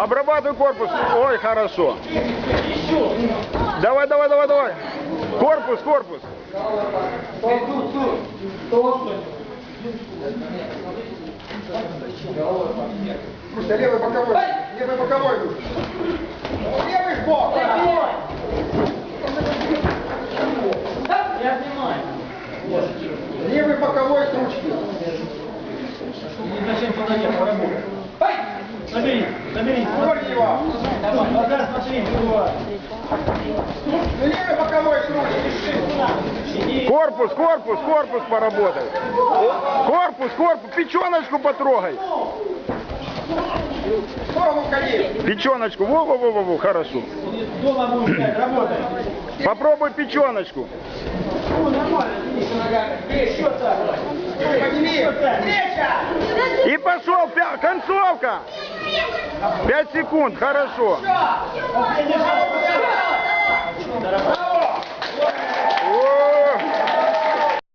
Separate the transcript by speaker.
Speaker 1: Обрабатывай корпус. Ой, хорошо. Давай, давай, давай, давай. Корпус, корпус.
Speaker 2: Слушай, левый боковой. Левый боковой. Левый бок.
Speaker 3: Я снимаю.
Speaker 2: Левый боковой с ручки.
Speaker 3: Зачем туда Набери, набери.
Speaker 2: Корни его.
Speaker 3: Назар, смотри.
Speaker 2: Ну, Левый боковой с ручки.
Speaker 3: Иди.
Speaker 1: Корпус, корпус, корпус поработай. Корпус, корпус, печеночку потрогай. Печеночку, во-во-во-во, хорошо. Попробуй печеночку.
Speaker 3: Ну, нормально. Еще так.
Speaker 1: И пошел, пя- концовка. Пять секунд, хорошо.
Speaker 3: Пожалуйста.